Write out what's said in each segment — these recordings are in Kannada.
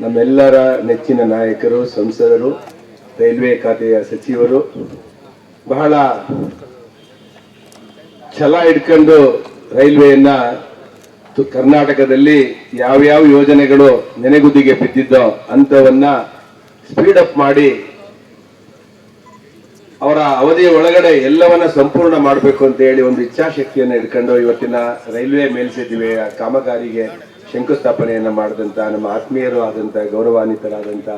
ನಮ್ಮೆಲ್ಲರ ನೆಚ್ಚಿನ ನಾಯಕರು, ಸಂಸದರು, ರೈಲ್ವೆ ಖಾತೆಯ ಸಚಿವರು ಬಹಳ ಛಲ ಇಟ್ಕೊಂಡು ರೈಲ್ವೆಯನ್ನ ಕರ್ನಾಟಕದಲ್ಲಿ ಯಾವ್ಯಾವ ಯೋಜನೆಗಳು ನೆನೆಗುದಿಗೆ ಬಿದ್ದಿದ್ದೋ ಅಂತವನ್ನ ಸ್ಪೀಡ್ ಅಪ್ ಮಾಡಿ ಅವರ ಅವಧಿಯ ಒಳಗಡೆ ಎಲ್ಲವನ್ನ ಸಂಪೂರ್ಣ ಮಾಡಬೇಕು ಅಂತ ಹೇಳಿ ಒಂದು ಇಚ್ಛಾಶಕ್ತಿಯನ್ನು ಇಟ್ಕೊಂಡು ಇವತ್ತಿನ ರೈಲ್ವೆ ಮೇಲ್ಸೇತುವೆಯ ಕಾಮಗಾರಿಗೆ ಶಂಕುಸ್ಥಾಪನೆಯನ್ನ ಮಾಡಿದಂಥ ನಮ್ಮ ಆತ್ಮೀಯರು ಆದಂಥ ಗೌರವಾನ್ವಿತರಾದಂಥ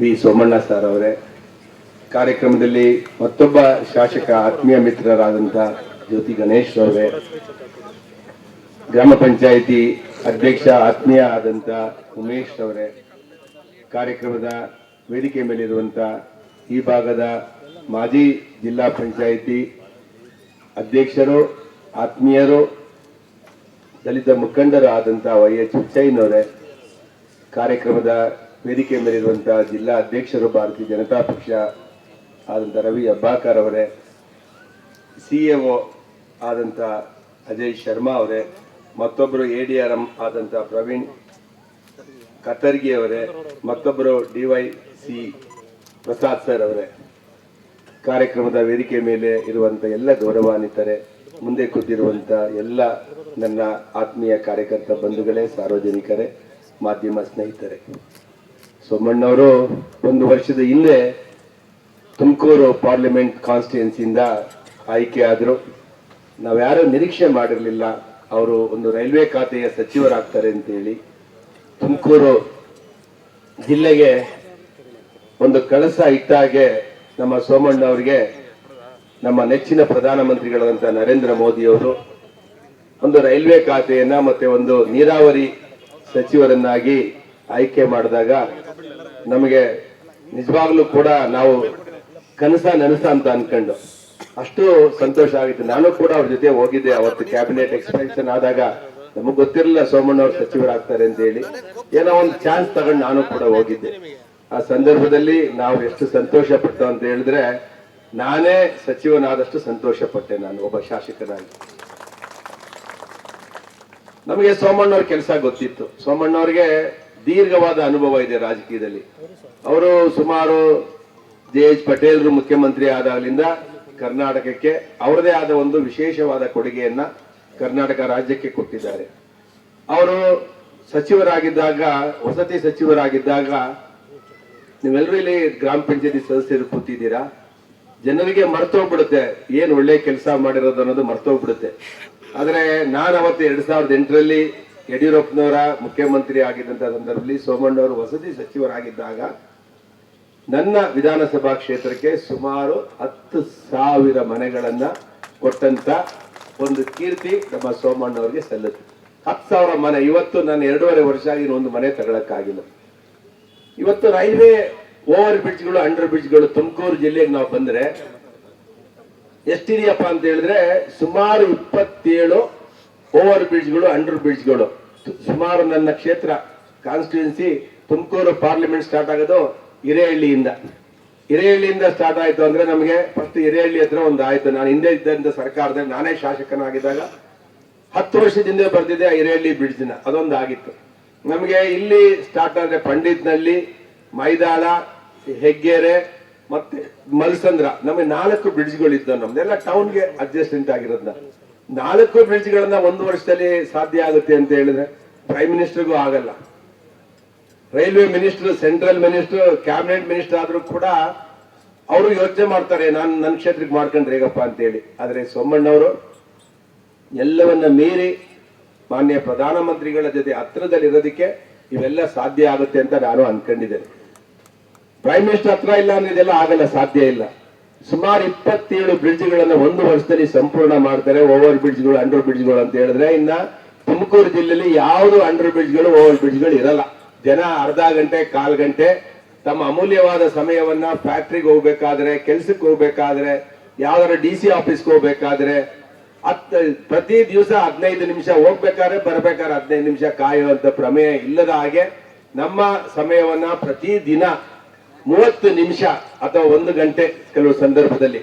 ವಿ ಸೋಮಣ್ಣ ಸರ್ ಅವರೇ. ಕಾರ್ಯಕ್ರಮದಲ್ಲಿ ಮತ್ತೊಬ್ಬ ಶಾಸಕ, ಆತ್ಮೀಯ ಮಿತ್ರರಾದಂಥ ಜ್ಯೋತಿ ಗಣೇಶ್ ಅವರೇ. ಗ್ರಾಮ ಪಂಚಾಯಿತಿ ಅಧ್ಯಕ್ಷ, ಆತ್ಮೀಯ ಆದಂಥ ಉಮೇಶ್ ಅವರೇ. ಕಾರ್ಯಕ್ರಮದ ವೇದಿಕೆ ಮೇಲಿರುವಂಥ ಈ ಭಾಗದ ಮಾಜಿ ಜಿಲ್ಲಾ ಪಂಚಾಯಿತಿ ಅಧ್ಯಕ್ಷರು, ಆತ್ಮೀಯರು ದಲಿತ ಮುಖಂಡರಾದಂಥ ವೈ ಎಚ್ ಹುಚ್ಚಯ್ಯನವರೇ ಕಾರ್ಯಕ್ರಮದ ವೇದಿಕೆ ಮೇಲಿರುವಂತಹ ಜಿಲ್ಲಾ ಅಧ್ಯಕ್ಷರು ಭಾರತೀಯ ಜನತಾ ಪಕ್ಷ ಆದಂತಹ ರವಿ ಅಬ್ಬಾಕರ್ ಅವರೇ ಒ ಆದಂತ ಅಜಯ್ ಶರ್ಮಾ ಅವರೇ, ಮತ್ತೊಬ್ಬರು ಎ ಡಿ ಆರ್ ಎಂ ಆದಂತ ಪ್ರವೀಣ್ ಕತ್ತರ್ಗಿ ಅವರೇ, ಮತ್ತೊಬ್ಬರು ಡಿವೈ ಸಿ ಪ್ರಸಾದ್ ಸರ್ ಅವರೇ. ಕಾರ್ಯಕ್ರಮದ ವೇದಿಕೆ ಮೇಲೆ ಇರುವಂತ ಎಲ್ಲ ಗೌರವಾನ್ವಿತರೆ ಮುಂದೆ ಕೂತಿರುವಂತ ಎಲ್ಲ ನನ್ನ ಆತ್ಮೀಯ ಕಾರ್ಯಕರ್ತ ಬಂಧುಗಳೇ, ಸಾರ್ವಜನಿಕರೇ, ಮಾಧ್ಯಮ ಸ್ನೇಹಿತರೆ. ಸೋಮಣ್ಣವರು ಒಂದು ವರ್ಷದ ಹಿಂದೆ ತುಮಕೂರು ಪಾರ್ಲಿಮೆಂಟ್ ಕಾನ್ಸ್ಟಿಟ್ಯೂನ್ಸಿಯಿಂದ ಆಯ್ಕೆ ಆದರು. ನಾವ್ಯಾರೂ ನಿರೀಕ್ಷೆ ಮಾಡಿರಲಿಲ್ಲ ಅವರು ಒಂದು ರೈಲ್ವೆ ಖಾತೆಯ ಸಚಿವರಾಗ್ತಾರೆ ಅಂತೇಳಿ. ತುಮಕೂರು ಜಿಲ್ಲೆಗೆ ಒಂದು ಕಳಸ ಇಟ್ಟಾಗೆ ನಮ್ಮ ಸೋಮಣ್ಣ ಅವರಿಗೆ ನಮ್ಮ ನೆಚ್ಚಿನ ಪ್ರಧಾನಮಂತ್ರಿಗಳಾದಂಥ ನರೇಂದ್ರ ಮೋದಿಯವರು ಒಂದು ರೈಲ್ವೆ ಖಾತೆಯನ್ನ ಮತ್ತೆ ಒಂದು ನೀರಾವರಿ ಸಚಿವರನ್ನಾಗಿ ಆಯ್ಕೆ ಮಾಡಿದಾಗ ನಮಗೆ ನಿಜವಾಗ್ಲೂ ಕೂಡ ನಾವು ಕನಸ ನನಸ ಅಂತ ಅನ್ಕೊಂಡು ಅಷ್ಟು ಸಂತೋಷ ಆಗಿತ್ತು. ನಾನು ಕೂಡ ಅವ್ರ ಜೊತೆ ಹೋಗಿದ್ದೆ. ಅವತ್ತು ಕ್ಯಾಬಿನೆಟ್ ಎಕ್ಸ್ಪೆನ್ಷನ್ ಆದಾಗ ನಮಗ್ ಗೊತ್ತಿರಲಿಲ್ಲ ಸೋಮಣ್ಣ ಅವ್ರು ಸಚಿವರಾಗ್ತಾರೆ ಅಂತ ಹೇಳಿ. ಏನೋ ಒಂದು ಚಾನ್ಸ್ ತಗೊಂಡು ನಾನು ಕೂಡ ಹೋಗಿದ್ದೆ. ಆ ಸಂದರ್ಭದಲ್ಲಿ ನಾವು ಎಷ್ಟು ಸಂತೋಷ ಪಟ್ಟು ಅಂತ ಹೇಳಿದ್ರೆ ನಾನೇ ಸಚಿವನಾದಷ್ಟು ಸಂತೋಷ ಪಟ್ಟೆ ನಾನು, ಒಬ್ಬ ಶಾಸಕನಾಗಿ. ನಮಗೆ ಸೋಮಣ್ಣವ್ರ ಕೆಲಸ ಗೊತ್ತಿತ್ತು. ಸೋಮಣ್ಣವ್ರಿಗೆ ದೀರ್ಘವಾದ ಅನುಭವ ಇದೆ ರಾಜಕೀಯದಲ್ಲಿ. ಅವರು ಸುಮಾರು ಜೆ ಎಚ್ ಪಟೇಲ್ರು ಮುಖ್ಯಮಂತ್ರಿ ಆದಾಗಲಿಂದ ಕರ್ನಾಟಕಕ್ಕೆ ಅವರದೇ ಆದ ಒಂದು ವಿಶೇಷವಾದ ಕೊಡುಗೆಯನ್ನ ಕರ್ನಾಟಕ ರಾಜ್ಯಕ್ಕೆ ಕೊಟ್ಟಿದ್ದಾರೆ. ಅವರು ಸಚಿವರಾಗಿದ್ದಾಗ, ವಸತಿ ಸಚಿವರಾಗಿದ್ದಾಗ, ನೀವೆಲ್ಲರೂ ಇಲ್ಲಿ ಗ್ರಾಮ ಪಂಚಾಯತಿ ಸದಸ್ಯರು ಕೂತಿದ್ದೀರಾ? ಜನರಿಗೆ ಮರ್ತೋಗ್ಬಿಡುತ್ತೆ ಏನ್ ಒಳ್ಳೆ ಕೆಲಸ ಮಾಡಿರೋದು ಅನ್ನೋದು ಮರ್ತೋಗ್ಬಿಡುತ್ತೆ ಆದ್ರೆ ನಾನು ಅವತ್ತು ಎರಡ್ ಸಾವಿರದ ಎಂಟರಲ್ಲಿ ಯಡಿಯೂರಪ್ಪನವರ ಮುಖ್ಯಮಂತ್ರಿ ಆಗಿದ್ದಂತ ಸಂದರ್ಭದಲ್ಲಿ ಸೋಮಣ್ಣವರು ವಸತಿ ಸಚಿವರಾಗಿದ್ದಾಗ ನನ್ನ ವಿಧಾನಸಭಾ ಕ್ಷೇತ್ರಕ್ಕೆ ಸುಮಾರು ಹತ್ತು ಸಾವಿರ ಮನೆಗಳನ್ನ ಕೊಟ್ಟಂತ ಒಂದು ಕೀರ್ತಿ ನಮ್ಮ ಸೋಮಣ್ಣವ್ರಿಗೆ ಸಲ್ಲುತ್ತೆ. ಹತ್ತು ಸಾವಿರ ಮನೆ. ಇವತ್ತು ನಾನು ಎರಡೂವರೆ ವರ್ಷ ಆಗಿ ಒಂದು ಮನೆ ತಗೊಳಕ್ಕಾಗಿಲ್ಲ. ಇವತ್ತು ರೈಲ್ವೆ ಓವರ್ ಬ್ರಿಡ್ಜ್ಗಳು, ಅಂಡರ್ ಬ್ರಿಡ್ಜ್ಗಳು ತುಮಕೂರು ಜಿಲ್ಲೆಗೆ ನಾವು ಬಂದ್ರೆ ಎಷ್ಟಿದೆಯಪ್ಪ ಅಂತ ಹೇಳಿದ್ರೆ ಸುಮಾರು ಇಪ್ಪತ್ತೇಳು ಓವರ್ ಬ್ರಿಡ್ಜ್ಗಳು, ಅಂಡರ್ ಬ್ರಿಡ್ಜ್ಗಳು. ಸುಮಾರು ನನ್ನ ಕ್ಷೇತ್ರ ಕಾನ್ಸ್ಟಿಟ್ಯೂನ್ಸಿ ತುಮಕೂರು ಪಾರ್ಲಿಮೆಂಟ್ ಸ್ಟಾರ್ಟ್ ಆಗೋದು ಹಿರೇಹಳ್ಳಿಯಿಂದ. ಹಿರೇಹಳ್ಳಿಯಿಂದ ಸ್ಟಾರ್ಟ್ ಆಯ್ತು ಅಂದ್ರೆ ನಮಗೆ ಫಸ್ಟ್ ಹಿರೇಹಳ್ಳಿ ಹತ್ರ ಒಂದು ಆಯ್ತು. ನಾನು ಹಿಂದೆ ಇದ್ದಂತ ಸರ್ಕಾರದಲ್ಲಿ ನಾನೇ ಶಾಸಕನಾಗಿದ್ದಾಗ ಹತ್ತು ವರ್ಷದಿಂದ ಬರ್ತಿದ್ದೆ ಆ ಹಿರೇಹಳ್ಳಿ ಬ್ರಿಡ್ಜ್ನ. ಅದೊಂದು ಆಗಿತ್ತು ನಮಗೆ ಇಲ್ಲಿ ಸ್ಟಾರ್ಟ್ ಆದ್ರೆ ಪಂಡಿತ್ನಲ್ಲಿ, ಮೈದಾಳ ಹೆಗ್ಗೆರೆ ಮತ್ತೆ ಮಲ್ಸಂದ್ರ, ನಮಗೆ ನಾಲ್ಕು ಬ್ರಿಡ್ಜ್ಗಳಿದ್ದ ನಮ್ದೆಲ್ಲ ಟೌನ್ಗೆ ಅಡ್ಜಸ್ಟೆಂಟ್ ಆಗಿರೋದ್ನ. ನಾಲ್ಕು ಬ್ರಿಡ್ಜ್ಗಳನ್ನ ಒಂದು ವರ್ಷದಲ್ಲಿ ಸಾಧ್ಯ ಆಗುತ್ತೆ ಅಂತ ಹೇಳಿದ್ರೆ ಪ್ರೈಮ್ ಮಿನಿಸ್ಟರ್ಗೂ ಆಗಲ್ಲ. Railway minister central minister cabinet minister ಆದ್ರೂ ಕೂಡ ಅವರು ಯೋಚನೆ ಮಾಡ್ತಾರೆ, ನಾನು ನನ್ನ ಕ್ಷೇತ್ರಕ್ಕೆ ಮಾಡ್ಕೊಂಡ್ರೆ ಹೇಗಪ್ಪ ಅಂತೇಳಿ ಆದ್ರೆ ಸೋಮಣ್ಣವರು ಎಲ್ಲವನ್ನ ಮೀರಿ ಮಾನ್ಯ ಪ್ರಧಾನಮಂತ್ರಿಗಳ ಜೊತೆ ಹತ್ರದಲ್ಲಿರೋದಕ್ಕೆ ಇವೆಲ್ಲ ಸಾಧ್ಯ ಆಗುತ್ತೆ ಅಂತ ನಾನು ಅನ್ಕೊಂಡಿದ್ದೇನೆ. ಪ್ರೈಮ್ ಮಿನಿಸ್ಟರ್ ಹತ್ರ ಇಲ್ಲ ಅನ್ನೋದೆಲ್ಲ ಆಗಲ್ಲ, ಸಾಧ್ಯ ಇಲ್ಲ. ಸುಮಾರು ಇಪ್ಪತ್ತೇಳು ಬ್ರಿಡ್ಜ್ಗಳನ್ನ ಒಂದು ವರ್ಷದಲ್ಲಿ ಸಂಪೂರ್ಣ ಮಾಡ್ತಾರೆ ಓವರ್ ಬ್ರಿಡ್ಜ್ಗಳು ಅಂಡರ್ ಬ್ರಿಡ್ಜ್ಗಳು ಅಂತ ಹೇಳಿದ್ರೆ ಇನ್ನ ತುಮಕೂರು ಜಿಲ್ಲೆಯಲ್ಲಿ ಯಾವುದು ಅಂಡರ್ ಬ್ರಿಡ್ಜ್ಗಳು ಓವರ್ ಬ್ರಿಡ್ಜ್ಗಳು ಇರಲ್ಲ. ಜನ ಅರ್ಧ ಗಂಟೆ, ಕಾಲ್ ಗಂಟೆ, ತಮ್ಮ ಅಮೂಲ್ಯವಾದ ಸಮಯವನ್ನ ಫ್ಯಾಕ್ಟ್ರಿಗೆ ಹೋಗ್ಬೇಕಾದ್ರೆ, ಕೆಲ್ಸಕ್ಕೆ ಹೋಗ್ಬೇಕಾದ್ರೆ, ಯಾವ್ದಾರ ಡಿ ಸಿ ಆಫೀಸ್ಗೆ ಹೋಗ್ಬೇಕಾದ್ರೆ ಹತ್ ಪ್ರತಿ ದಿವಸ ಹದಿನೈದು ನಿಮಿಷ ಹೋಗ್ಬೇಕಾದ್ರೆ ಬರ್ಬೇಕಾದ್ರೆ ಹದಿನೈದು ನಿಮಿಷ ಕಾಯುವಂತ ಪ್ರಮೇಯ ಇಲ್ಲದ ಹಾಗೆ ನಮ್ಮ ಸಮಯವನ್ನ ಪ್ರತಿ ದಿನ ಮೂವತ್ತು ನಿಮಿಷ ಅಥವಾ ಒಂದು ಗಂಟೆ ಕೆಲವು ಸಂದರ್ಭದಲ್ಲಿ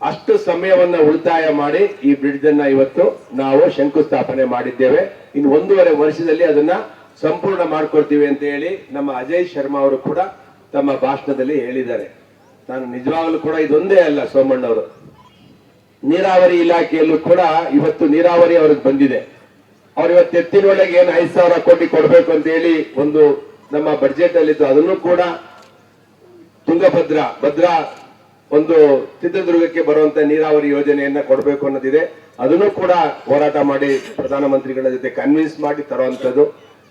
ಅಷ್ಟು ಸಮಯವನ್ನ ಉಳಿತಾಯ ಮಾಡಿ ಈ ಬ್ರಿಡ್ಜ್ ಅನ್ನ ಇವತ್ತು ನಾವು ಶಂಕುಸ್ಥಾಪನೆ ಮಾಡಿದ್ದೇವೆ. ಇನ್ನು ಒಂದೂವರೆ ವರ್ಷದಲ್ಲಿ ಅದನ್ನ ಸಂಪೂರ್ಣ ಮಾಡ್ಕೊಡ್ತೀವಿ ಅಂತ ಹೇಳಿ ನಮ್ಮ ಅಜಯ್ ಶರ್ಮಾ ಅವರು ಕೂಡ ತಮ್ಮ ಭಾಷಣದಲ್ಲಿ ಹೇಳಿದ್ದಾರೆ. ನಾನು ನಿಜವಾಗಲೂ ಕೂಡ ಇದೊಂದೇ ಅಲ್ಲ ಸೋಮಣ್ಣವರು ನೀರಾವರಿ ಇಲಾಖೆಯಲ್ಲೂ ಕೂಡ ಇವತ್ತು ನೀರಾವರಿ ಅವ್ರಿಗೆ ಬಂದಿದೆ. ಅವ್ರು ಇವತ್ತು ಎತ್ತಿನೊಳಗೆ ಏನು ಐದು ಸಾವಿರ ಕೋಟಿ ಕೊಡ್ಬೇಕು ಅಂತ ಹೇಳಿ ಒಂದು ನಮ್ಮ ಬಡ್ಜೆಟ್ ಅಲ್ಲಿ ಇತ್ತು ಅದನ್ನು ಕೂಡ ತುಂಗಭದ್ರಾ ಭದ್ರಾ ಒಂದು ಚಿತ್ರದುರ್ಗಕ್ಕೆ ಬರುವಂತ ನೀರಾವರಿ ಯೋಜನೆಯನ್ನ ಕೊಡಬೇಕು ಅನ್ನೋದಿದೆ. ಅದನ್ನು ಕೂಡ ಹೋರಾಟ ಮಾಡಿ ಪ್ರಧಾನಮಂತ್ರಿಗಳ ಜೊತೆ ಕನ್ವಿನ್ಸ್ ಮಾಡಿ ತರುವಂತದ್ದು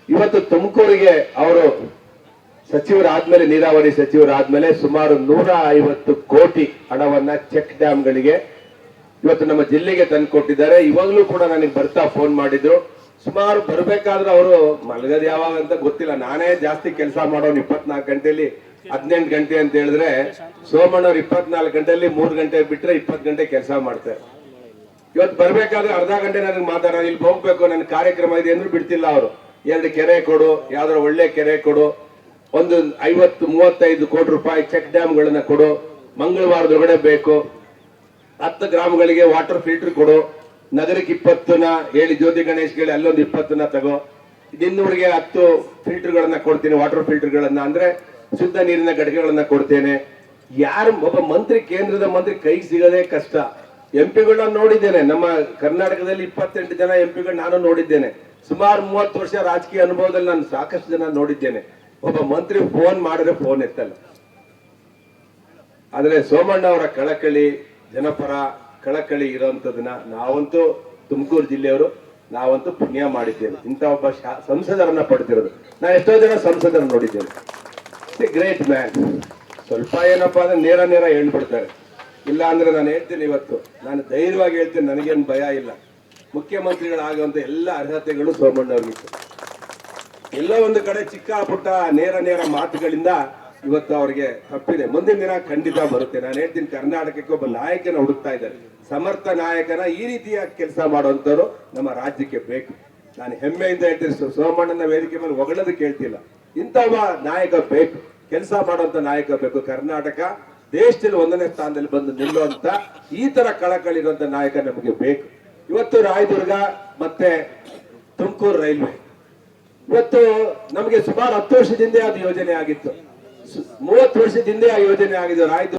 ಇವತ್ತು ತುಮಕೂರಿಗೆ ಅವರು ಸಚಿವರಾದ್ಮೇಲೆ, ನೀರಾವರಿ ಸಚಿವರಾದ್ಮೇಲೆ ಸುಮಾರು ನೂರ ಐವತ್ತು ಕೋಟಿ ಹಣವನ್ನ ಚೆಕ್ ಡ್ಯಾಮ್ಗಳಿಗೆ ಇವತ್ತು ನಮ್ಮ ಜಿಲ್ಲೆಗೆ ತಂದು ಕೊಟ್ಟಿದ್ದಾರೆ. ಇವಾಗಲೂ ಕೂಡ ನನಗೆ ಬರ್ತಾ ಫೋನ್ ಮಾಡಿದ್ರು. ಸುಮಾರು ಬರ್ಬೇಕಾದ್ರೆ ಅವರು ಮಲಗದ್ ಯಾವಾಗ ಅಂತ ಗೊತ್ತಿಲ್ಲ. ನಾನೇ ಜಾಸ್ತಿ ಕೆಲಸ ಮಾಡೋನು ಇಪ್ಪತ್ನಾಲ್ಕು ಗಂಟೆಯಲ್ಲಿ ಹದಿನೆಂಟು ಗಂಟೆ ಅಂತ ಹೇಳಿದ್ರೆ ಸೋಮಣ್ಣವ್ರು ಇಪ್ಪತ್ನಾಲ್ಕು ಗಂಟೆಯಲ್ಲಿ ಮೂರು ಗಂಟೆ ಬಿಟ್ರೆ ಇಪ್ಪತ್ತು ಗಂಟೆ ಕೆಲಸ ಮಾಡ್ತಾರೆ. ಇವತ್ತು ಬರ್ಬೇಕಾದ್ರೆ ಅರ್ಧ ಗಂಟೆ ನನಗೆ ಮಾತಾಡೋ ಇಲ್ಲಿ ಹೋಗ್ಬೇಕು, ನನ್ನ ಕಾರ್ಯಕ್ರಮ ಇದೆ ಅಂದ್ರೂ ಬಿಡ್ತಿಲ್ಲ ಅವರು. ಎರಡು ಕೆರೆ ಕೊಡು ಯಾವ್ದಾರು ಒಳ್ಳೆ ಕೆರೆ ಕೊಡು, ಒಂದು ಐವತ್ತು, ಮೂವತ್ತೈದು ಕೋಟಿ ರೂಪಾಯಿ ಚೆಕ್ ಡ್ಯಾಮ್ಗಳನ್ನ ಕೊಡು, ಮಂಗಳವಾರದೊಳಗಡೆ ಬೇಕು. ಹತ್ತು ಗ್ರಾಮಗಳಿಗೆ ವಾಟರ್ ಫಿಲ್ಟರ್ ಕೊಡು, ನಗರಕ್ಕೆ ಇಪ್ಪತ್ತನ ಹೇಳಿ, ಜ್ಯೋತಿ ಗಣೇಶ್ ಕೇಳಿ, ಅಲ್ಲೊಂದು ಇಪ್ಪತ್ತನ ತಗೋ. ಇನ್ನೂರಿಗೆ ಹತ್ತು ಫಿಲ್ಟರ್ಗಳನ್ನ ಕೊಡ್ತೀನಿ ವಾಟರ್ ಫಿಲ್ಟರ್ಗಳನ್ನ ಅಂದ್ರೆ ಶುದ್ಧ ನೀರಿನ ಘಟಕಗಳನ್ನ ಕೊಡ್ತೇನೆ. ಯಾರು ಒಬ್ಬ ಮಂತ್ರಿ, ಕೇಂದ್ರದ ಮಂತ್ರಿ ಕೈಗೆ ಸಿಗದೆ ಕಷ್ಟ. ಎಂ ಪಿಗಳನ್ನ ನೋಡಿದ್ದೇನೆ. ನಮ್ಮ ಕರ್ನಾಟಕದಲ್ಲಿ ಇಪ್ಪತ್ತೆಂಟು ಜನ ಎಂ ಪಿಗಳು ನಾನು ನೋಡಿದ್ದೇನೆ. ಸುಮಾರು ಮೂವತ್ತು ವರ್ಷ ರಾಜಕೀಯ ಅನುಭವದಲ್ಲಿ ನಾನು ಸಾಕಷ್ಟು ಜನ ನೋಡಿದ್ದೇನೆ. ಒಬ್ಬ ಮಂತ್ರಿ ಫೋನ್ ಮಾಡಿದ್ರೆ ಫೋನ್ ಎತ್ತಲ್ಲ. ಆದ್ರೆ ಸೋಮಣ್ಣ ಅವರ ಕಳಕಳಿ, ಜನಪರ ಕಳಕಳಿ ಇರೋಂಥದನ್ನ ನಾವಂತೂ ತುಮಕೂರು ಜಿಲ್ಲೆಯವರು ನಾವಂತೂ ಪುಣ್ಯ ಮಾಡಿದ್ದೇವೆ. ಇಂಥ ಒಬ್ಬ ಸಂಸದರನ್ನ ಪಡೆದಿರೋದು. ನಾನು ಎಷ್ಟೋ ಜನ ಸಂಸದರನ್ನ ನೋಡಿದ್ದೇನೆ. ಗ್ರೇಟ್ ಮ್ಯಾನ್ ಸ್ವಲ್ಪ ಏನಪ್ಪಾ ಅಂದ್ರೆ ನೇರ ನೇರ ಹೇಳ್ಬಿಡ್ತಾರೆ. ಇಲ್ಲ ಅಂದ್ರೆ ನಾನು ಹೇಳ್ತೀನಿ ಇವತ್ತು. ನಾನು ಧೈರ್ಯವಾಗಿ ಹೇಳ್ತೀನಿ, ನನಗೇನು ಭಯ ಇಲ್ಲ. ಮುಖ್ಯಮಂತ್ರಿಗಳಾಗುವಂತ ಎಲ್ಲ ಅರ್ಹತೆಗಳು ಸೋಮಣ್ಣವ್ರಿಗಿತ್ತು ಎಲ್ಲ ಒಂದು ಕಡೆ ಚಿಕ್ಕ ಪುಟ್ಟ ನೇರ ನೇರ ಮಾತುಗಳಿಂದ ಇವತ್ತು ಅವರಿಗೆ ತಪ್ಪಿದೆ. ಮುಂದಿನ ದಿನ ಖಂಡಿತ ಬರುತ್ತೆ. ನಾನು ಹೇಳ್ತೀನಿ, ಕರ್ನಾಟಕಕ್ಕೆ ಒಬ್ಬ ನಾಯಕನ ಹುಡುಕ್ತಾ ಇದ್ದಾರೆ. ಸಮರ್ಥ ನಾಯಕನ ಈ ರೀತಿಯ ಕೆಲಸ ಮಾಡುವಂಥವ್ರು ನಮ್ಮ ರಾಜ್ಯಕ್ಕೆ ಬೇಕು. ನಾನು ಹೆಮ್ಮೆಯಿಂದ ಹೇಳ್ತೀನಿ ಸೋಮಣ್ಣನ ವೇದಿಕೆ ಮೇಲೆ ಹೊಗಳೋದು ಕೇಳ್ತಿಲ್ಲ. ಇಂಥವ ನಾಯಕ ಬೇಕು, ಕೆಲಸ ಮಾಡುವಂತ ನಾಯಕ ಬೇಕು. ಕರ್ನಾಟಕ ದೇಶದಲ್ಲಿ ಒಂದನೇ ಸ್ಥಾನದಲ್ಲಿ ಬಂದು ನಿಲ್ಲುವಂತ ಈ ತರ ಕಳಕಳಿರುವಂತ ನಾಯಕ ನಮಗೆ ಬೇಕು. ಇವತ್ತು ರಾಯದುರ್ಗ ಮತ್ತೆ ತುಮಕೂರು ರೈಲ್ವೆ. ಇವತ್ತು ನಮಗೆ ಸುಮಾರು ಹತ್ತು ವರ್ಷದಿಂದ ಅದು ಯೋಜನೆ ಆಗಿತ್ತು. ಮೂವತ್ತು ವರ್ಷದಿಂದ ಆ ಯೋಜನೆ ಆಗಿದೆ ರಾಯ್ದು